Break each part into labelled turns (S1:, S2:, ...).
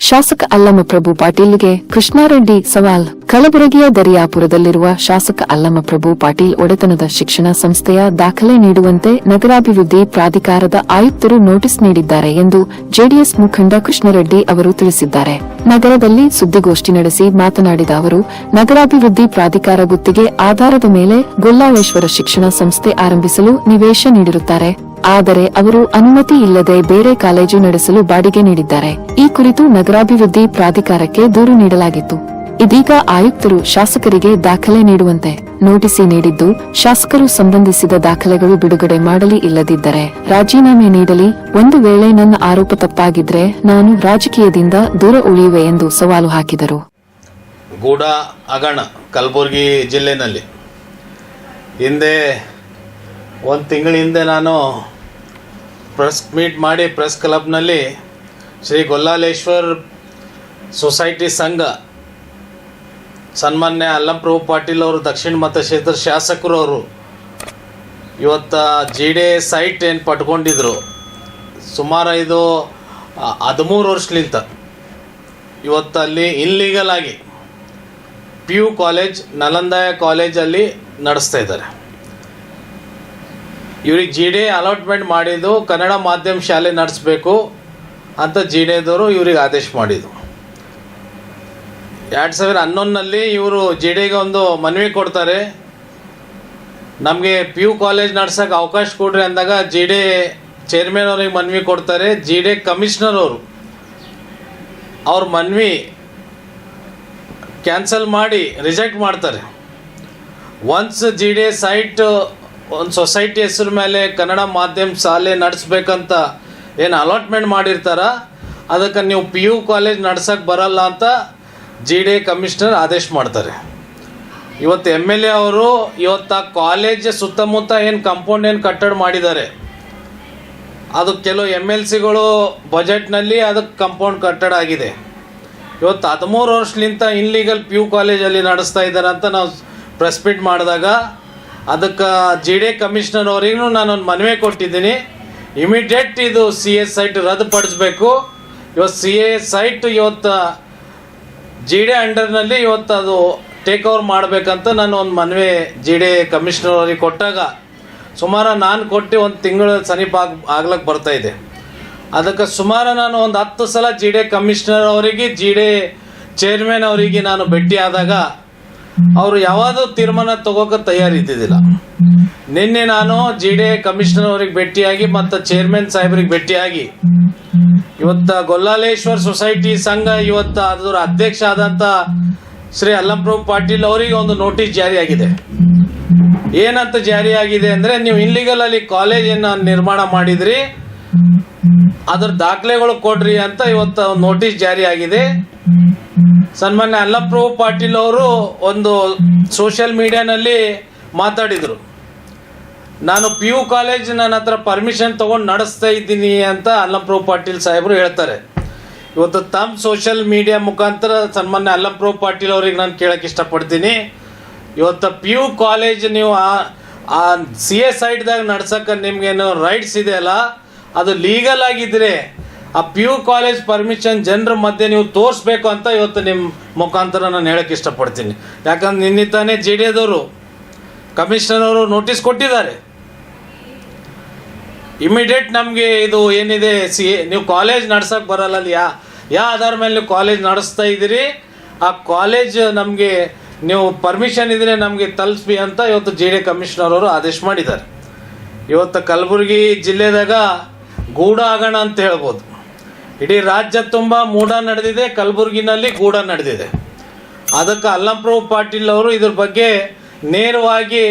S1: ಶಾಸಕ ಅಲ್ಲಮ ಪ್ರಭು ಪಾಟೀಲ್ಗೆ ಕೃಷ್ಣಾರೆಡ್ಡಿ ಸವಾಲ್ ಕಲಬುರಗಿಯ ದರಿಯಾಪುರದಲ್ಲಿರುವ ಶಾಸಕ ಅಲ್ಲಮ ಪ್ರಭು ಪಾಟೀಲ್ ಒಡೆತನದ ಶಿಕ್ಷಣ ಸಂಸ್ಥೆಯ ದಾಖಲೆ ನೀಡುವಂತೆ ನಗರಾಭಿವೃದ್ಧಿ ಪ್ರಾಧಿಕಾರದ ಆಯುಕ್ತರು ನೋಟಿಸ್ ನೀಡಿದ್ದಾರೆ ಎಂದು ಜೆಡಿಎಸ್ ಮುಖಂಡ ಕೃಷ್ಣರೆಡ್ಡಿ ಅವರು ತಿಳಿಸಿದ್ದಾರೆ. ನಗರದಲ್ಲಿ ಸುದ್ದಿಗೋಷ್ಠಿ ನಡೆಸಿ ಮಾತನಾಡಿದ ಅವರು, ನಗರಾಭಿವೃದ್ಧಿ ಪ್ರಾಧಿಕಾರ ಗುತ್ತಿಗೆ ಆಧಾರದ ಮೇಲೆ ಗೊಲ್ಲಾಳೇಶ್ವರ ಶಿಕ್ಷಣ ಸಂಸ್ಥೆ ಆರಂಭಿಸಲು ನಿವೇಶ ನೀಡಿರುತ್ತಾರೆ. ಆದರೆ ಅವರು ಅನುಮತಿ ಇಲ್ಲದೆ ಬೇರೆ ಕಾಲೇಜು ನಡೆಸಲು ಬಾಡಿಗೆ ನೀಡಿದ್ದಾರೆ. ಈ ಕುರಿತು ನಗರಾಭಿವೃದ್ಧಿ ಪ್ರಾಧಿಕಾರಕ್ಕೆ ದೂರು ನೀಡಲಾಗಿತ್ತು. ಇದೀಗ ಆಯುಕ್ತರು ಶಾಸಕರಿಗೆ ದಾಖಲೆ ನೀಡುವಂತೆ ನೋಟಿಸಿ ನೀಡಿದ್ದು, ಶಾಸಕರು ಸಂಬಂಧಿಸಿದ ದಾಖಲೆಗಳು ಬಿಡುಗಡೆ ಮಾಡಲಿ ಇಲ್ಲದಿದ್ದರೆ ರಾಜೀನಾಮೆ ನೀಡಲಿ. ಒಂದು ವೇಳೆ ನನ್ನ ಆರೋಪ ತಪ್ಪಾಗಿದ್ರೆ ನಾನು ರಾಜಕೀಯದಿಂದ ದೂರ ಉಳಿಯುವೆ ಎಂದು ಸವಾಲು ಹಾಕಿದರು.
S2: ಗೂಡ, ಅಗಣ, ಕಲಬುರಗಿ ಜಿಲ್ಲೆನಲ್ಲಿ ಹಿಂದೆ ಒಂದು ತಿಂಗಳ ಹಿಂದೆ ನಾನು ಪ್ರೆಸ್ ಮೀಟ್ ಮಾಡಿ ಪ್ರೆಸ್ ಕ್ಲಬ್ನಲ್ಲಿ ಶ್ರೀ ಗೊಲ್ಲಾಲೇಶ್ವರ್ ಸೊಸೈಟಿ ಸಂಘ ಸನ್ಮಾನ್ಯ ಅಲ್ಲಂಪ್ರಭು ಪಾಟೀಲ್ ಅವರು, ದಕ್ಷಿಣ ಮತಕ್ಷೇತ್ರ ಶಾಸಕರು ಅವರು ಇವತ್ತು ಜಿ ಡಿ ಸೈಟ್ ಏನು ಪಟ್ಕೊಂಡಿದ್ರು ಸುಮಾರು ಇದು ಹದಿಮೂರು ವರ್ಷಲಿಂತ. ಇವತ್ತು ಅಲ್ಲಿ ಇನ್ಲೀಗಲ್ ಆಗಿ ಪಿ ಯು ಕಾಲೇಜ್ ನಲಂದಾಯ ಕಾಲೇಜಲ್ಲಿ ನಡೆಸ್ತಾ ಇದ್ದಾರೆ. ಇವ್ರಿಗೆ ಜಿ ಡಿ ಅಲಾಟ್ಮೆಂಟ್ ಮಾಡಿದ್ದು ಕನ್ನಡ ಮಾಧ್ಯಮ ಶಾಲೆ ನಡೆಸಬೇಕು ಅಂತ ಜಿ ಡಿ ಎದವರು ಇವ್ರಿಗೆ ಆದೇಶ ಮಾಡಿದ್ದು ಎರಡು ಸಾವಿರ ಹನ್ನೊಂದರಲ್ಲಿ ಇವರು ಜಿ ಡಿಗೆ ಒಂದು ಮನವಿ ಕೊಡ್ತಾರೆ. ನಮಗೆ ಪಿ ಯು ಕಾಲೇಜ್ ನಡ್ಸೋಕೆ ಅವಕಾಶ ಕೊಡ್ರಿ ಅಂದಾಗ ಜಿ ಡಿ ಚೇರ್ಮನ್ ಅವ್ರಿಗೆ ಮನವಿ ಕೊಡ್ತಾರೆ. ಜಿ ಡಿ ಕಮಿಷನರ್ ಅವರು. ಅವ್ರ ಮನವಿ ಕ್ಯಾನ್ಸಲ್ ಮಾಡಿ ರಿಜೆಕ್ಟ್ ಮಾಡ್ತಾರೆ. ಒನ್ಸ್ ಜಿ ಡಿ ಸೈಟ್ ಒಂದು ಸೊಸೈಟಿ ಹೆಸರು ಮೇಲೆ ಕನ್ನಡ ಮಾಧ್ಯಮ ಶಾಲೆ ನಡೆಸ್ಬೇಕಂತ ಏನು ಅಲಾಟ್ಮೆಂಟ್ ಮಾಡಿರ್ತಾರ, ಅದಕ್ಕೆ ನೀವು ಪಿ ಯು ಕಾಲೇಜ್ ನಡ್ಸೋಕ್ಕೆ ಬರಲ್ಲ ಅಂತ ಜಿ ಡಿ ಕಮಿಷನರ್ ಆದೇಶ ಮಾಡ್ತಾರೆ. ಇವತ್ತು ಎಂ ಎಲ್ ಎ ಅವರು ಇವತ್ತು ಆ ಕಾಲೇಜ್ ಸುತ್ತಮುತ್ತ ಏನು ಕಂಪೌಂಡ್ ಏನು ಕಟ್ಟಡ ಮಾಡಿದ್ದಾರೆ. ಅದು ಕೆಲವು ಎಂ ಎಲ್ ಸಿಗಳು ಬಜೆಟ್ನಲ್ಲಿ ಅದಕ್ಕೆ ಕಂಪೌಂಡ್ ಕಟ್ಟಡ ಆಗಿದೆ. ಇವತ್ತು ಹದಿಮೂರು ವರ್ಷಲಿಂತ ಇನ್ಲೀಗಲ್ ಪಿ ಯು ಕಾಲೇಜಲ್ಲಿ ನಡೆಸ್ತಾ ಇದ್ದಾರೆ ಅಂತ ನಾವು ಪ್ರೆಸ್ ಮೀಟ್ ಮಾಡಿದಾಗ ಅದಕ್ಕೆ ಜಿ ಡಿ ಕಮಿಷನರ್ ಅವರಿಗೂ ನಾನೊಂದು ಮನವಿ ಕೊಟ್ಟಿದ್ದೀನಿ. ಇಮಿಡಿಯೇಟ್ ಇದು ಸಿ ಎ ಸೈಟ್ ರದ್ದುಪಡಿಸ್ಬೇಕು ಇವತ್ತು ಸಿ ಎ ಸೈಟ್ ಇವತ್ತು ಜಿ ಡಿ ಅಂಡರ್ನಲ್ಲಿ ಇವತ್ತು ಅದು ಟೇಕ್ ಓವರ್ ಮಾಡಬೇಕಂತ ನಾನು ಒಂದು ಮನವಿ ಜಿ ಡಿ ಕಮಿಷನರ್ ಅವರಿಗೆ ಕೊಟ್ಟಾಗ ಸುಮಾರು ನಾನು ಕೊಟ್ಟು ಒಂದು ತಿಂಗಳು ಸಮೀಪ ಆಗಿ ಆಗ್ಲಕ್ಕೆ ಬರ್ತಾ ಇದೆ. ಅದಕ್ಕೆ ಸುಮಾರು ನಾನು ಒಂದು ಹತ್ತು ಸಲ ಜಿ ಡಿ ಕಮಿಷನರ್ ಅವರಿಗೆ ಜಿ ಡಿ ಚೇರ್ಮನ್ ಅವರಿಗೆ ನಾನು ಭೇಟಿ ಆದಾಗ ಅವರು ಯಾವುದು ತೀರ್ಮಾನ ತಗೋಕೆ ತಯಾರಿದ್ದಿದ್ದಿಲ್ಲ. ನಿನ್ನೆ ನಾನು ಜಿ ಡಿ ಕಮಿಷನರ್ ಅವ್ರಿಗೆ ಭೇಟಿಯಾಗಿ ಮತ್ತು ಚೇರ್ಮನ್ ಸಾಹೇಬ್ರಿಗೆ ಭೇಟಿಯಾಗಿ ಇವತ್ತು ಗೊಲ್ಲಾಲೇಶ್ವರ್ ಸೊಸೈಟಿ ಸಂಘ ಇವತ್ತು ಅದರ ಅಧ್ಯಕ್ಷ ಆದಂಥ ಶ್ರೀ ಅಲ್ಲಂಪ್ರಭು ಪಾಟೀಲ್ ಅವರಿಗೆ ಒಂದು ನೋಟಿಸ್ ಜಾರಿಯಾಗಿದೆ. ಏನಂತ ಜಾರಿಯಾಗಿದೆ ಅಂದರೆ ನೀವು ಇನ್ಲೀಗಲ್ ಅಲ್ಲಿ ಕಾಲೇಜನ್ನು ನಿರ್ಮಾಣ ಮಾಡಿದ್ರಿ, ಅದ್ರ ದಾಖಲೆಗಳು ಕೊಡ್ರಿ ಅಂತ ಇವತ್ತು ನೋಟಿಸ್ ಜಾರಿಯಾಗಿದೆ. ಸನ್ಮಾನ್ಯ ಅಲ್ಲಪ್ರಭು ಪಾಟೀಲ್ ಅವರು ಒಂದು ಸೋಷಿಯಲ್ ಮೀಡಿಯಾನಲ್ಲಿ ಮಾತಾಡಿದರು. ನಾನು ಪಿ ಯು ಕಾಲೇಜ್ ನನ್ನ ಹತ್ರ ಪರ್ಮಿಷನ್ ತಗೊಂಡು ನಡೆಸ್ತಾ ಇದ್ದೀನಿ ಅಂತ ಅಲ್ಲಂಪ್ರಭು ಪಾಟೀಲ್ ಸಾಹೇಬರು ಹೇಳ್ತಾರೆ. ಇವತ್ತು ತಮ್ಮ ಸೋಷಿಯಲ್ ಮೀಡಿಯಾ ಮುಖಾಂತರ ಸನ್ಮಾನ್ಯ ಅಲ್ಲಂಪ್ರಭು ಪಾಟೀಲ್ ಅವ್ರಿಗೆ ನಾನು ಕೇಳಕ್ಕೆ ಇಷ್ಟಪಡ್ತೀನಿ. ಇವತ್ತು ಪಿ ಯು ಕಾಲೇಜ್ ನೀವು ಆ- ಸಿ ಎ ಸೈಡ್ದಾಗ ನಡ್ಸಕ್ಕೆ ನಿಮ್ಗೇನು ರೈಟ್ಸ್ ಇದೆಯಲ್ಲ, ಅದು ಲೀಗಲ್ ಆಗಿದ್ರೆ ಆ ಪಿ ಯು ಕಾಲೇಜ್ ಪರ್ಮಿಷನ್ ಜನರ ಮಧ್ಯೆ ನೀವು ತೋರಿಸ್ಬೇಕು ಅಂತ ಇವತ್ತು ನಿಮ್ಮ ಮುಖಾಂತರ ನಾನು ಹೇಳಕ್ಕೆ ಇಷ್ಟಪಡ್ತೀನಿ. ಯಾಕಂದ್ರೆ ನಿನ್ನೆ ತಾನೇ ಜೆ ಡಿ ಎದವರು ಕಮಿಷನರ್ ಅವರು ನೋಟಿಸ್ ಕೊಟ್ಟಿದ್ದಾರೆ. ಇಮಿಡಿಯೇಟ್ ನಮಗೆ ಇದು ಏನಿದೆ, ಸಿ ನೀವು ಕಾಲೇಜ್ ನಡ್ಸೋಕೆ ಬರಲ್ಲ ಯಾ ಆಧಾರ ಮೇಲೆ ನೀವು ಕಾಲೇಜ್ ನಡೆಸ್ತಾ ಇದ್ದೀರಿ, ಆ ಕಾಲೇಜ್ ನಮಗೆ ನೀವು ಪರ್ಮಿಷನ್ ಇದ್ರೆ ನಮಗೆ ತಲುಪಿ ಅಂತ ಇವತ್ತು ಜೆ ಡಿ ಕಮಿಷನರ್ ಅವರು ಆದೇಶ ಮಾಡಿದ್ದಾರೆ. ಇವತ್ತು ಕಲಬುರಗಿ ಜಿಲ್ಲೆದಾಗ ಗೂಡ ಆಗೋಣ ಅಂತ ಹೇಳ್ಬೋದು. ಇಡೀ ರಾಜ್ಯ ತುಂಬ ಮೂಢ ನಡೆದಿದೆ, ಕಲಬುರಗಿನಲ್ಲಿ ಗೂಢ ನಡೆದಿದೆ. ಅದಕ್ಕೆ ಅಲ್ಲಂಪ್ರಭು ಪಾಟೀಲ್ ಅವರು ಇದ್ರ ಬಗ್ಗೆ ನೇರವಾಗಿ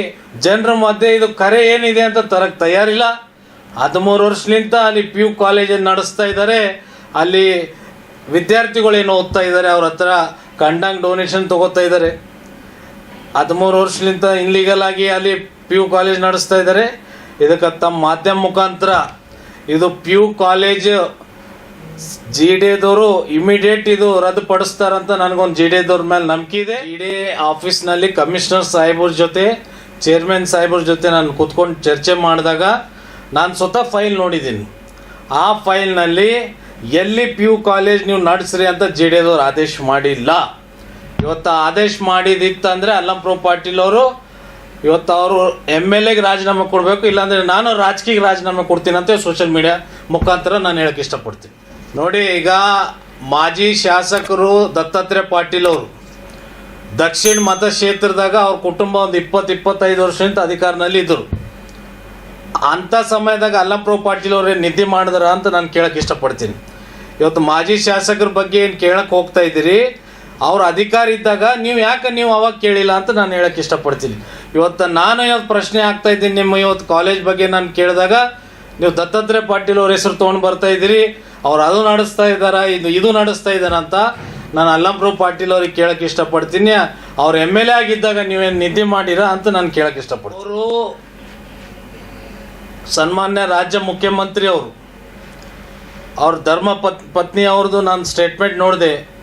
S2: ಜನರ ಮಧ್ಯೆ ಇದು ಕರೆ ಏನಿದೆ ಅಂತ ತರಕ್ಕೆ ತಯಾರಿಲ್ಲ. ಹದಿಮೂರು ವರ್ಷಲಿಂತ ಅಲ್ಲಿ ಪಿ ಯು ಕಾಲೇಜನ್ನು ನಡೆಸ್ತಾ ಇದ್ದಾರೆ. ಅಲ್ಲಿ ವಿದ್ಯಾರ್ಥಿಗಳೇನು ಓದ್ತಾ ಇದ್ದಾರೆ, ಅವ್ರ ಹತ್ರ ಕಂಡಂಗೆ ಡೊನೇಷನ್ ತಗೋತಾ ಇದ್ದಾರೆ. ಹದಿಮೂರು ವರ್ಷಲಿಂತ ಇನ್ಲೀಗಲ್ ಆಗಿ ಅಲ್ಲಿ ಪಿ ಯು ಕಾಲೇಜ್ ನಡೆಸ್ತಾ ಇದ್ದಾರೆ. ಇದಕ್ಕೆ ತಮ್ಮ ಮಾಧ್ಯಮ ಮುಖಾಂತರ ಇದು ಪಿ ಯು ಕಾಲೇಜ್ ಜಿ ಡಿದವರು ಇಮಿಡಿಯೇಟ್ ಇದು ರದ್ದುಪಡಿಸ್ತಾರಂತ ನನಗೊಂದು ಜಿ ಡಿದವ್ರ ಮೇಲೆ ನಂಬಿಕೆ ಇದೆ. ಜಿ ಡಿ ಆಫೀಸ್ನಲ್ಲಿ ಕಮಿಷನರ್ ಸಾಹೇಬ್ರ ಜೊತೆ ಚೇರ್ಮನ್ ಸಾಹೇಬ್ರ ಜೊತೆ ನಾನು ಕೂತ್ಕೊಂಡು ಚರ್ಚೆ ಮಾಡಿದಾಗ ನಾನು ಸ್ವತಃ ಫೈಲ್ ನೋಡಿದ್ದೀನಿ ಆ ಫೈಲ್ನಲ್ಲಿ ಎಲ್ಲಿ ಪಿ ಯು ಕಾಲೇಜ್ ನೀವು ನಡೆಸ್ರಿ ಅಂತ ಜೆ ಡಿ ಎದವ್ರು ಆದೇಶ ಮಾಡಿಲ್ಲ. ಇವತ್ತು ಆದೇಶ ಮಾಡಿದಿತ್ತಂದರೆ ಅಲ್ಲಂಪ್ರೋ ಪಾಟೀಲ್ ಅವರು, ಇವತ್ತು ಅವರು ಎಂ ಎಲ್ ಎಗೆ ರಾಜೀನಾಮೆ ಕೊಡಬೇಕು, ಇಲ್ಲಾಂದರೆ ನಾನು ರಾಜಕೀಯ ರಾಜೀನಾಮೆ ಕೊಡ್ತೀನಿ ಅಂತ ಸೋಷಿಯಲ್ ಮೀಡಿಯಾ ಮುಖಾಂತರ ನಾನು ಹೇಳಕ್ಕೆ ಇಷ್ಟಪಡ್ತೀನಿ. ನೋಡಿ, ಈಗ ಮಾಜಿ ಶಾಸಕರು ದತ್ತಾತ್ರೇಯ ಪಾಟೀಲ್ ಅವರು, ದಕ್ಷಿಣ ಮತಕ್ಷೇತ್ರದಾಗ ಅವ್ರ ಕುಟುಂಬ ಒಂದು ಇಪ್ಪತ್ತು, ಇಪ್ಪತ್ತೈದು ವರ್ಷದಿಂದ ಅಧಿಕಾರದಲ್ಲಿ ಇದ್ದರು ಅಂಥ ಸಮಯದಾಗ ಅಲ್ಲಂಪ್ರೋ ಪಾಟೀಲ್ ಏನು ನಿದ್ದೆ ಮಾಡಿದ್ರ ಅಂತ ನಾನು ಕೇಳಕ್ಕೆ ಇಷ್ಟಪಡ್ತೀನಿ. ಇವತ್ತು ಮಾಜಿ ಶಾಸಕರ ಬಗ್ಗೆ ಏನು ಕೇಳಕ್ಕೆ ಹೋಗ್ತಾ ಇದ್ದೀರಿ, ಅವ್ರ ಅಧಿಕಾರ ಇದ್ದಾಗ ನೀವು ಯಾಕೆ ನೀವು ಅವಾಗ ಕೇಳಿಲ್ಲ ಅಂತ ನಾನು ಹೇಳಕ್ಕೆ ಇಷ್ಟಪಡ್ತೀನಿ. ಇವತ್ತು ನಾನು ಇವತ್ತು ಪ್ರಶ್ನೆ ಆಗ್ತಾ ಇದ್ದೀನಿ ನಿಮ್ಮ ಇವತ್ತು ಕಾಲೇಜ್ ಬಗ್ಗೆ ನಾನು ಕೇಳಿದಾಗ, ನೀವು ದತ್ತಾತ್ರೇಯ ಪಾಟೀಲ್ ಅವ್ರ ಹೆಸರು ತೊಗೊಂಡು ಬರ್ತಾ ಇದ್ದೀರಿ, ಅವ್ರು ಅದು ನಡೆಸ್ತಾ ಇದ್ದಾರಾ, ಇದು ಇದು ನಡೆಸ್ತಾ ಇದ್ದಾರ ಅಂತ ನಾನು ಅಲ್ಲಂಪ್ರಭು ಪಾಟೀಲ್ ಅವ್ರಿಗೆ ಕೇಳಕ್ಕೆ ಇಷ್ಟಪಡ್ತೀನಿ. ಅವ್ರು ಎಂ ಎಲ್ ಎ ಆಗಿದ್ದಾಗ ನೀವೇನು ನಿದ್ದೆ ಮಾಡಿರಾ ಅಂತ ನಾನು ಕೇಳಕ್ಕೆ ಇಷ್ಟಪಡ್ತೀನಿ. ಅವರು ಸನ್ಮಾನ್ಯ ರಾಜ್ಯ ಮುಖ್ಯಮಂತ್ರಿ ಅವರು. ಅವ್ರ ಧರ್ಮ ಪತ್, ಪತ್ನಿ ಅವ್ರದ್ದು ನಾನು ಸ್ಟೇಟ್ಮೆಂಟ್ ನೋಡಿದೆ.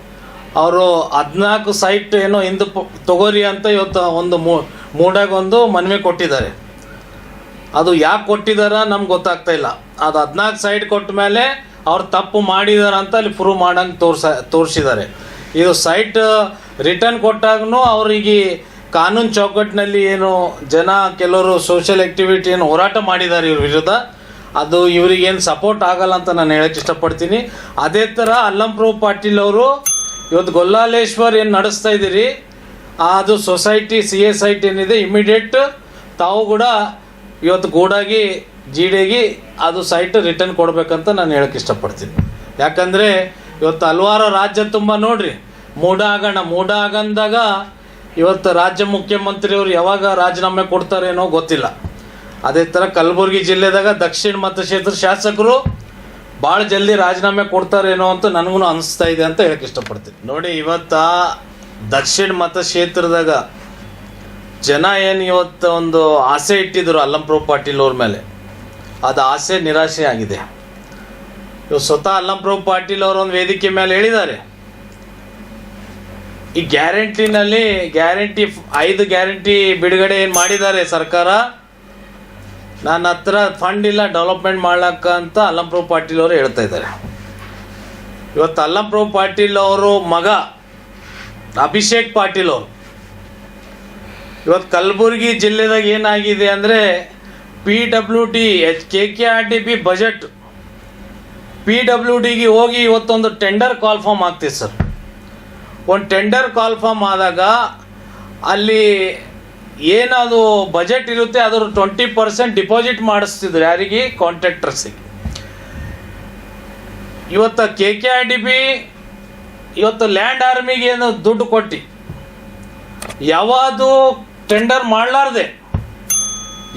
S2: ಅವರು ಹದಿನಾಲ್ಕು ಸೈಟ್ ಏನೋ ಹಿಂದೆ ತಗೋರಿ ಅಂತ ಇವತ್ತು ಒಂದು ಮೂಡಾಗೊಂದು ಮನವಿ ಕೊಟ್ಟಿದ್ದಾರೆ. ಅದು ಯಾಕೆ ಕೊಟ್ಟಿದಾರ ನಮ್ಗೆ ಗೊತ್ತಾಗ್ತಾ ಇಲ್ಲ. ಅದು ಹದಿನಾಲ್ಕು ಸೈಟ್ ಕೊಟ್ಟ ಮೇಲೆ ಅವ್ರು ತಪ್ಪು ಮಾಡಿದಾರ ಅಂತ ಅಲ್ಲಿ ಪ್ರೂವ್ ಮಾಡಂಗೆ ತೋರ್ಸ, ತೋರಿಸಿದ್ದಾರೆ. ಇದು ಸೈಟ್ ರಿಟರ್ನ್ ಕೊಟ್ಟಾಗೂ ಅವರಿಗೆ ಕಾನೂನು ಚೌಕಟ್ಟಿನಲ್ಲಿ ಏನು ಜನ ಕೆಲವರು ಸೋಷಿಯಲ್ ಆ್ಯಕ್ಟಿವಿಟಿ ಏನು ಹೋರಾಟ ಮಾಡಿದ್ದಾರೆ ಇವ್ರ ವಿರುದ್ಧ. ಅದು ಇವರಿಗೇನು ಸಪೋರ್ಟ್ ಆಗಲ್ಲ ಅಂತ ನಾನು ಹೇಳಕ್ಕೆ ಇಷ್ಟಪಡ್ತೀನಿ. ಅದೇ ಥರ ಅಲ್ಲಂಪ್ರಭು ಪಾಟೀಲ್ ಅವರು ಇವತ್ತು ಗೊಲ್ಲಾಲೇಶ್ವರ್ ಏನು ನಡೆಸ್ತಾ ಇದ್ದೀರಿ? ಅದು society C S I T ಏನಿದೆ ಇಮಿಡಿಯೇಟ್ ತಾವು ಕೂಡ ಇವತ್ತು ಗೂಡಾಗಿ, ಜಿಡಿಗಿ ಅದು ಸೈಟ್ ರಿಟರ್ನ್ ಕೊಡಬೇಕಂತ ನಾನು ಹೇಳಕ್ಕೆ ಇಷ್ಟಪಡ್ತೀನಿ. ಯಾಕಂದರೆ ಇವತ್ತು ಹಲ್ವಾರು ರಾಜ್ಯ ತುಂಬ ನೋಡ್ರಿ. ಮೂಡ ಆಗೋಣ ಮೂಡ ಆಗಂದಾಗ ಇವತ್ತು ರಾಜ್ಯ ಮುಖ್ಯಮಂತ್ರಿಯವರು ಯಾವಾಗ ರಾಜೀನಾಮೆ ಕೊಡ್ತಾರೇನೋ ಗೊತ್ತಿಲ್ಲ. ಅದೇ ಥರ ಕಲಬುರಗಿ ಜಿಲ್ಲೆದಾಗ ದಕ್ಷಿಣ ಮತಕ್ಷೇತ್ರ ಶಾಸಕರು ಭಾಳ ಜಲ್ದಿ ರಾಜೀನಾಮೆ ಕೊಡ್ತಾರೇನೋ ಅಂತ ನನಗೂ ಅನಿಸ್ತಾ ಇದೆ ಅಂತ ಹೇಳಕ್ಕೆ ಇಷ್ಟಪಡ್ತೀನಿ. ನೋಡಿ, ಇವತ್ತ ದಕ್ಷಿಣ ಮತಕ್ಷೇತ್ರದಾಗ ಜನ ಏನು ಇವತ್ತು ಒಂದು ಆಸೆ ಇಟ್ಟಿದ್ರು ಅಲ್ಲಂಪ್ರಭು ಪಾಟೀಲ್ ಅವ್ರ ಮೇಲೆ. ಅದು ಆಸೆ ನಿರಾಶೆ ಆಗಿದೆ. ಇವತ್ತು ಸ್ವತಃ ಅಲ್ಲಂಪ್ರಭು ಪಾಟೀಲ್ ಒಂದು ವೇದಿಕೆ ಮೇಲೆ ಹೇಳಿದ್ದಾರೆ. ಈ ಗ್ಯಾರಂಟಿನಲ್ಲಿ ಗ್ಯಾರಂಟಿ ಐದು ಗ್ಯಾರಂಟಿ ಬಿಡುಗಡೆ ಏನು ಮಾಡಿದ್ದಾರೆ ಸರ್ಕಾರ? ನನ್ನ ಹತ್ರ ಫಂಡ್ ಇಲ್ಲ ಡೆವಲಪ್ಮೆಂಟ್ ಮಾಡ್ಲಕ್ಕ ಅಂತ ಅಲ್ಲಂಪ್ರಭು ಪಾಟೀಲ್ ಅವರು ಹೇಳ್ತಾ ಇದ್ದಾರೆ. ಇವತ್ತು ಅಲ್ಲಂಪ್ರಭು ಪಾಟೀಲ್ ಅವರು ಮಗ, ಅಭಿಷೇಕ್ ಪಾಟೀಲ್ ಅವರು. ಇವತ್ತು ಕಲಬುರಗಿ ಜಿಲ್ಲೆದಾಗ ಏನಾಗಿದೆ ಅಂದರೆ P W D H K K R D P budget P W ಡಿಗೆ ಹೋಗಿ ಇವತ್ತೊಂದು ಟೆಂಡರ್ ಕಾಲ್ ಫಾರ್ಮ್ ಆಗ್ತಿದೆ ಸರ್. ಒಂದು ಟೆಂಡರ್ ಕಾಲ್ ಫಾರ್ಮ್ ಆದಾಗ ಅಲ್ಲಿ ಏನದು ಬಜೆಟ್ ಇರುತ್ತೆ ಅದರ ಟ್ವೆಂಟಿ ಪರ್ಸೆಂಟ್ ಡಿಪಾಸಿಟ್ ಮಾಡಿಸ್ತಿದ್ರು ಯಾರಿಗೆ? ಕಾಂಟ್ರಾಕ್ಟರ್ಸಿಗೆ ಇವತ್ತು K K R D B ಇವತ್ತು ಲ್ಯಾಂಡ್ ಆರ್ಮಿಗೆ ಏನು ದುಡ್ಡು ಕೊಟ್ಟು. ಯಾವುದು ಟೆಂಡರ್ ಮಾಡಲಾರ್ದೆ.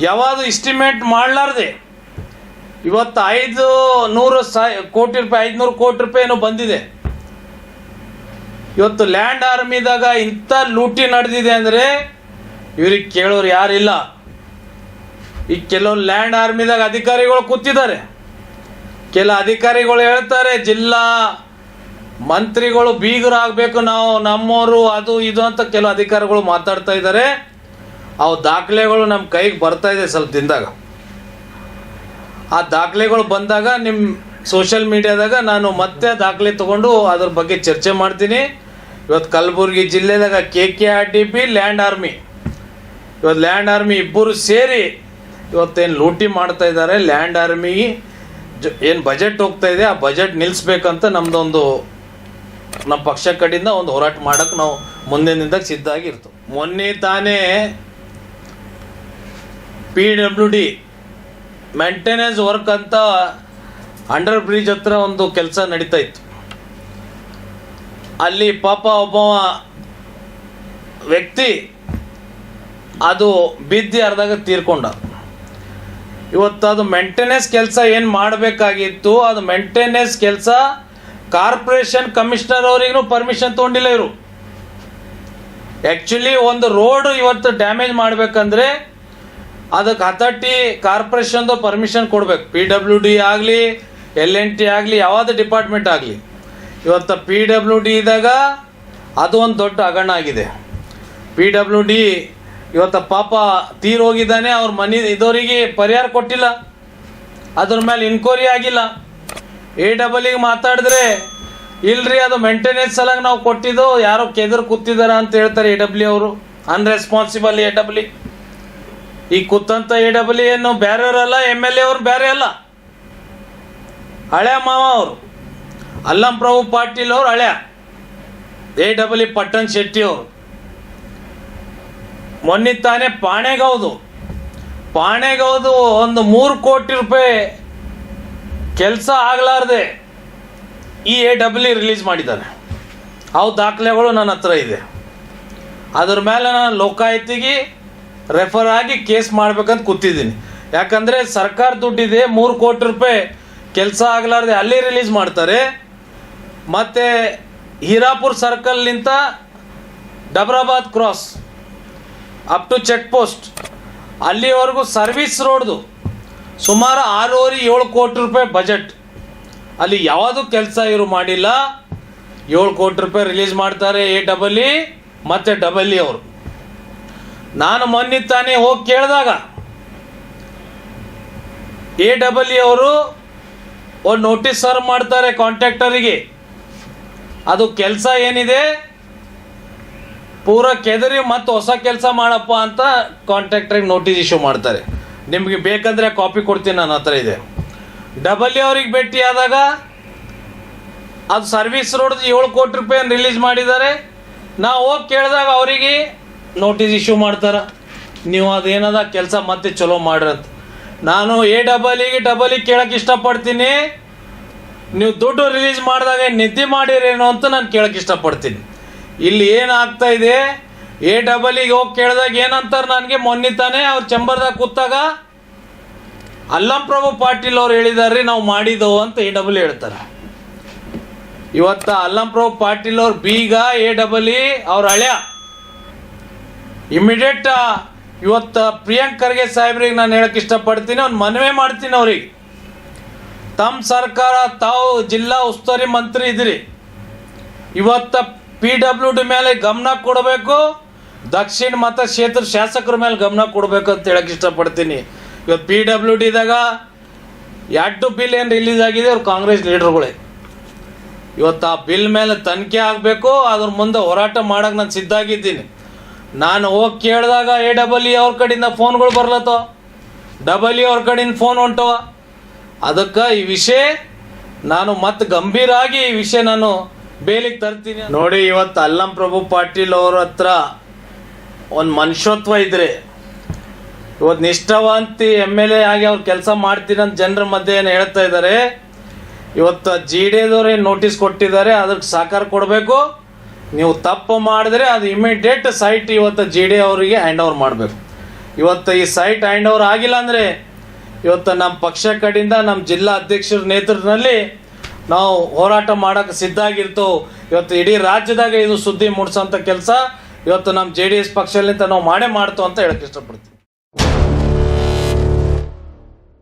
S2: ಯಾವುದು ಇಸ್ಟಿಮೇಟ್ ಮಾಡಲಾರ್ದೆ. ಇವತ್ತು ಐದು ನೂರು ಸಾ ಕೋಟಿ ರೂಪಾಯಿ, ಐದುನೂರು ಕೋಟಿ ರೂಪಾಯಿ ಏನೋ ಬಂದಿದೆ. ಇವತ್ತು ಲ್ಯಾಂಡ್ ಆರ್ಮಿದಾಗ ಇಂಥ ಲೂಟಿ ನಡೆದಿದೆ ಅಂದರೆ ಇವ್ರಿಗೆ ಕೇಳೋರು ಯಾರಿಲ್ಲ. ಈ ಕೆಲವೊಂದು ಲ್ಯಾಂಡ್ ಆರ್ಮಿದಾಗ ಅಧಿಕಾರಿಗಳು ಕೂತಿದ್ದಾರೆ. ಕೆಲ ಅಧಿಕಾರಿಗಳು ಹೇಳ್ತಾರೆ, ಜಿಲ್ಲಾ ಮಂತ್ರಿಗಳು ಬೀಗರಾಗಬೇಕು ನಾವು ನಮ್ಮವರು ಅದು ಇದು ಅಂತ ಕೆಲವು ಅಧಿಕಾರಿಗಳು ಮಾತಾಡ್ತಾ ಇದ್ದಾರೆ. ಅವು ದಾಖಲೆಗಳು ನಮ್ಮ ಕೈಗೆ ಬರ್ತಾ ಇದೆ ಸ್ವಲ್ಪ ದಿನದಾಗ. ಆ ದಾಖಲೆಗಳು ಬಂದಾಗ ನಿಮ್ಮ ಸೋಷಿಯಲ್ ಮೀಡಿಯಾದಾಗ ನಾನು ಮತ್ತೆ ದಾಖಲೆ ತಗೊಂಡು ಅದ್ರ ಬಗ್ಗೆ ಚರ್ಚೆ ಮಾಡ್ತೀನಿ. ಇವತ್ತು ಕಲಬುರಗಿ ಜಿಲ್ಲೆದಾಗ K K R T P land army ಇವತ್ತು ಲ್ಯಾಂಡ್ ಆರ್ಮಿ ಇಬ್ಬರು ಸೇರಿ ಇವತ್ತೇನು ಲೂಟಿ ಮಾಡ್ತಾ ಇದ್ದಾರೆ. ಲ್ಯಾಂಡ್ ಆರ್ಮಿ ಏನು ಬಜೆಟ್ ಹೋಗ್ತಾ ಇದೆ, ಆ ಬಜೆಟ್ ನಿಲ್ಲಿಸ್ಬೇಕಂತ ನಮ್ಮದೊಂದು ನಮ್ಮ ಪಕ್ಷ ಕಡೆಯಿಂದ ಒಂದು ಹೋರಾಟ ಮಾಡೋಕ್ಕೆ ನಾವು ಮುಂದಿನಿಂದ ಸಿದ್ಧ ಆಗಿರ್ತು ಮೊನ್ನೆ ತಾನೇ P W D maintenance work ಅಂತ ಅಂಡರ್ ಬ್ರಿಡ್ಜ್ ಹತ್ರ ಒಂದು ಕೆಲಸ ನಡೀತಾ ಇತ್ತು. ಅಲ್ಲಿ ಪಾಪ ಒಬ್ಬವ ವ್ಯಕ್ತಿ ಅದು ಬಿದ್ದು ಅರ್ಧಾಗ ತೀರ್ಕೊಂಡ. ಇವತ್ತು ಅದು ಮೇಂಟೆನೆನ್ಸ್ ಕೆಲಸ ಏನು ಮಾಡಬೇಕಾಗಿತ್ತು, ಅದು ಮೇಂಟೆನೆನ್ಸ್ ಕೆಲಸ ಕಾರ್ಪೊರೇಷನ್ ಕಮಿಷನರ್ ಅವರಿಗೂ ಪರ್ಮಿಷನ್ ತೊಗೊಂಡಿಲ್ಲ ಇವರು. ಆ್ಯಕ್ಚುಲಿ ಒಂದು ರೋಡ್ ಇವತ್ತು ಡ್ಯಾಮೇಜ್ ಮಾಡಬೇಕಂದ್ರೆ ಅದಕ್ಕೆ ಅಥಾರಿಟಿ ಕಾರ್ಪೊರೇಷನ್ದು ಪರ್ಮಿಷನ್ ಕೊಡಬೇಕು. ಪಿ ಡಬ್ಲ್ಯೂ ಡಿ ಆಗಲಿ ಎಲ್ ಎನ್ ಟಿ ಆಗಲಿ, ಯಾವುದೇ ಡಿಪಾರ್ಟ್ಮೆಂಟ್ ಆಗಲಿ. ಇವತ್ತು ಪಿ ಡಬ್ಲ್ಯೂ ಡಿ ಇದ್ದಾಗ ಅದು ಒಂದು ದೊಡ್ಡ ಹಗರಣ ಆಗಿದೆ. ಪಿ ಡಬ್ಲ್ಯೂ ಡಿ ಇವತ್ತು ಪಾಪ ತೀರ್ ಹೋಗಿದ್ದಾನೆ, ಅವ್ರ ಮನೆ ಇದವರಿಗೆ ಪರಿಹಾರ ಕೊಟ್ಟಿಲ್ಲ. ಅದ್ರ ಮೇಲೆ ಇನ್ಕ್ವೈರಿ ಆಗಿಲ್ಲ. ಎ ಡಬಲಿಗೆ ಮಾತಾಡಿದ್ರೆ, ಇಲ್ರಿ, ಅದು ಮೇಂಟೆನೆನ್ಸ್ ಸಲಾಗಿ ನಾವು ಕೊಟ್ಟಿದ್ದು, ಯಾರೋ ಕೆದರ್ ಕೂತಿದಾರ ಅಂತ ಹೇಳ್ತಾರೆ ಎ ಡಬ್ಲ್ಯೂ ಅವರು. ಅನ್ರೆಸ್ಪಾನ್ಸಿಬಲ್ ಎ ಡಬ್ಲ್ಯೂ ಈ ಕೂತಂತ ಎ ಡಬ್ಲ್ಯೂ ಏನು ಬೇರೆಯವರಲ್ಲ ಎಂ ಎಲ್ ಎ ಅವ್ರು ಬೇರೆ ಅಲ್ಲ. ಹಳೆ ಮಾವ ಅವರು. ಅಲ್ಲಂ ಪ್ರಭು ಪಾಟೀಲ್ ಅವ್ರು ಹಳೆಯ. ಎ ಡಬ್ಲ್ಯೂ ಪಟ್ಟಣ್ ಶೆಟ್ಟಿ ಅವರು. ಮೊನ್ನೆ ತಾನೇ ಪಾಣೆಗೌದು. ಪಾಣೆಗೌದು ಒಂದು ಮೂರು ಕೋಟಿ ರೂಪಾಯಿ ಕೆಲಸ ಆಗಲಾರ್ದೆ ಈ ಎ ಡಬ್ಲ್ಯೂ ರಿಲೀಸ್ ಮಾಡಿದ್ದಾನೆ. ಅವು ದಾಖಲೆಗಳು ನನ್ನ ಹತ್ರ ಇದೆ. ಅದ್ರ ಮೇಲೆ ನಾನು ಲೋಕಾಯುತಿಗೆ ರೆಫರ್ ಆಗಿ ಕೇಸ್ ಮಾಡ್ಬೇಕಂತ ಕೂತಿದ್ದೀನಿ. ಯಾಕಂದರೆ ಸರ್ಕಾರ ದುಡ್ಡಿದೆ, ಮೂರು ಕೋಟಿ ರೂಪಾಯಿ ಕೆಲಸ ಆಗಲಾರ್ದೆ ಅಲ್ಲಿ ರಿಲೀಸ್ ಮಾಡ್ತಾರೆ. ಮತ್ತು Hirapur ಸರ್ಕಲ್ನಿಂದ Dabrabad cross up to check post ಅಲ್ಲಿವರೆಗೂ ಸರ್ವಿಸ್ ರೋಡ್ದು ಸುಮಾರು ಆರೂವರೆ ಏಳು ಕೋಟಿ ರೂಪಾಯಿ ಬಜೆಟ್ ಅಲ್ಲಿ ಯಾವುದು ಕೆಲಸ ಇವರು ಮಾಡಿಲ್ಲ. ಏಳು ಕೋಟಿ ರೂಪಾಯಿ ರಿಲೀಸ್ ಮಾಡ್ತಾರೆ ಎ ಡಬಲ್ ಇ ಮತ್ತು ಡಬಲ್ ಇ ಅವರು. ನಾನು ಮೊನ್ನೆ ತಾನೇ ಹೋಗಿ ಕೇಳಿದಾಗ ಎ ಡಬಲ್ ಇ ಅವರು ಒಂದು ನೋಟಿಸ್ ಸರ್ವ್ ಮಾಡ್ತಾರೆ ಕಾಂಟ್ರಾಕ್ಟರಿಗೆ ಅದು ಕೆಲಸ ಏನಿದೆ? ಪೂರ ಕೆದರಿ ಮತ್ತು ಹೊಸ ಕೆಲಸ ಮಾಡಪ್ಪ ಅಂತ ಕಾಂಟ್ರಾಕ್ಟ್ರಿಗೆ ನೋಟಿಸ್ ಇಶ್ಯೂ ಮಾಡ್ತಾರೆ. ನಿಮಗೆ ಬೇಕಂದರೆ ಕಾಪಿ ಕೊಡ್ತೀನಿ ನನ್ನ ಹತ್ರ ಇದೆ. ಡಬಲ್ ಅವ್ರಿಗೆ ಭೇಟಿ ಆದಾಗ ಅದು ಸರ್ವಿಸ್ ರೋಡ್ ಏಳು ಕೋಟಿ ರೂಪಾಯಿ ರಿಲೀಸ್ ಮಾಡಿದ್ದಾರೆ? ನಾವು ಹೋಗಿ ಕೇಳಿದಾಗ ಅವರಿಗೆ ನೋಟಿಸ್ ಇಶ್ಯೂ ಮಾಡ್ತಾರೆ. ನೀವು ಅದೇನದ ಕೆಲಸ ಮತ್ತೆ ಚಲೋ ಮಾಡ್ರಿ ಅಂತ. ನಾನು ಎ ಡಬಲ್ ಈಗೆ ಡಬಲ್ ಇ ಕೇಳಕ್ಕೆ ಇಷ್ಟಪಡ್ತೀನಿ. ನೀವು ದುಡ್ಡು ರಿಲೀಸ್ ಮಾಡಿದಾಗ ನಿದ್ದೆ ಮಾಡಿರೇನೋ ಅಂತ ನಾನು ಕೇಳಕ್ಕೆ ಇಷ್ಟಪಡ್ತೀನಿ. ಇಲ್ಲಿ ಏನಾಗ್ತಾ ಇದೆ? ಎ ಡಬಲಿಗೆ ಹೋಗಿ ಕೇಳಿದಾಗ ಏನಂತಾರೆ ನನಗೆ? ಮೊನ್ನೆ ತಾನೇ ಅವ್ರು ಚಂಬರ್ದಾಗ ಕೂತಾಗ, ಅಲ್ಲಂ ಪ್ರಭು ಪಾಟೀಲ್ ಅವ್ರು ಹೇಳಿದಾರ್ರಿ, ನಾವು ಮಾಡಿದೋ ಅಂತ ಎ ಡಬಲ್ ಹೇಳ್ತಾರೆ. ಇವತ್ತು ಅಲ್ಲಂ ಪ್ರಭು ಪಾಟೀಲ್ ಅವ್ರು ಬೀಗ ಎ ಡಬಲ್ ಅವ್ರ ಹಳ್ಯ. ಇಮಿಡಿಯೇಟ್ ಇವತ್ತು ಪ್ರಿಯಾಂಕ್ ಖರ್ಗೆ ಸಾಹೇಬ್ರಿಗೆ ನಾನು ಹೇಳಕ್ಕೆ ಇಷ್ಟಪಡ್ತೀನಿ, ಅವ್ನು ಮನವಿ ಮಾಡ್ತೀನಿ ಅವ್ರಿಗೆ. ತಮ್ಮ ಸರ್ಕಾರ ತಾವು ಜಿಲ್ಲಾ ಉಸ್ತುವಾರಿ ಮಂತ್ರಿ ಇದ್ರಿ ಇವತ್ತ ಪಿ ಡಬ್ಲ್ಯೂ ಡಿ ಮೇಲೆ ಗಮನ ಕೊಡಬೇಕು. ದಕ್ಷಿಣ ಮತ ಕ್ಷೇತ್ರ ಶಾಸಕರ ಮೇಲೆ ಗಮನ ಕೊಡಬೇಕು ಅಂತ ಹೇಳಕ್ಕೆ ಇಷ್ಟಪಡ್ತೀನಿ. ಇವತ್ತು ಪಿ ಡಬ್ಲ್ಯೂ ಡಿದಾಗ ಎರಡು ಬಿಲ್ ಏನು ರಿಲೀಸ್ ಆಗಿದೆ ಅವ್ರು ಕಾಂಗ್ರೆಸ್ ಲೀಡರ್ಗಳೇ. ಇವತ್ತು ಆ ಬಿಲ್ ಮೇಲೆ ತನಿಖೆ ಆಗಬೇಕು, ಅದ್ರ ಮುಂದೆ ಹೋರಾಟ ಮಾಡೋಕೆ ನಾನು ಸಿದ್ಧ ಆಗಿದ್ದೀನಿ. ನಾನು ಹೋಗಿ ಕೇಳಿದಾಗ ಎ ಡಬಲ್ ಇ ಅವ್ರ ಕಡೆಯಿಂದ ಫೋನ್ಗಳು ಬರ್ಲತ್ತವ ಡಬಲ್ ಇ ಅವ್ರ ಕಡೆಯಿಂದ ಫೋನ್ ಹೊಂಟವ? ಅದಕ್ಕೆ ಈ ವಿಷಯ ನಾನು ಮತ್ತೆ ಗಂಭೀರ ಆಗಿ ಈ ವಿಷಯ ನಾನು ಬೇಲಿಗೆ ತರ್ತೀನಿ ನೋಡಿ, ಇವತ್ತು ಅಲ್ಲಂ ಪ್ರಭು ಪಾಟೀಲ್ ಅವ್ರ ಹತ್ರ ಒಂದು ಮನುಷ್ಯತ್ವ ಇದ್ರೆ ಇವತ್ತು ನಿಷ್ಠಾವಂತಿ ಎಂ ಎಲ್ ಎ ಆಗಿ ಅವ್ರು ಕೆಲಸ ಮಾಡ್ತೀನಿ ಅಂತ ಜನರ ಮಧ್ಯೆ ಏನು ಹೇಳ್ತಾ ಇದ್ದಾರೆ ಇವತ್ತು ಜಿ ಡಿ ಎದವ್ರು ಏನು ನೋಟಿಸ್ ಕೊಟ್ಟಿದ್ದಾರೆ, ಅದಕ್ಕೆ ಸಹಕಾರ ಕೊಡಬೇಕು. ನೀವು ತಪ್ಪು ಮಾಡಿದ್ರೆ ಅದು ಇಮಿಡಿಯೇಟ್ ಸೈಟ್ ಇವತ್ತು ಜಿ ಡಿ ಅವರಿಗೆ ಹ್ಯಾಂಡ್ ಓವರ್ ಮಾಡಬೇಕು. ಇವತ್ತು ಈ ಸೈಟ್ ಹ್ಯಾಂಡ್ ಓವರ್ ಆಗಿಲ್ಲ ಅಂದರೆ ಇವತ್ತು ನಮ್ಮ ಪಕ್ಷ ಕಡೆಯಿಂದ ನಮ್ಮ ಜಿಲ್ಲಾ ಅಧ್ಯಕ್ಷರ ನೇತೃತ್ವದಲ್ಲಿ ನಾವು ಹೋರಾಟ ಮಾಡೋಕ್ಕೆ ಸಿದ್ಧ ಆಗಿರ್ತೇವೆ ಇವತ್ತು ಇಡೀ ರಾಜ್ಯದಾಗ ಇದು ಸುದ್ದಿ ಮೂಡಿಸೋಂಥ ಕೆಲಸ. ಇವತ್ತು ನಮ್ಮ ಜೆ ಡಿ ಎಸ್ ಪಕ್ಷಲಿಂತ ನಾವು ಮಾಡೇ ಮಾಡ್ತೇವೆ ಅಂತ ಹೇಳಕ್ಕೆ ಇಷ್ಟಪಡ್ತೀವಿ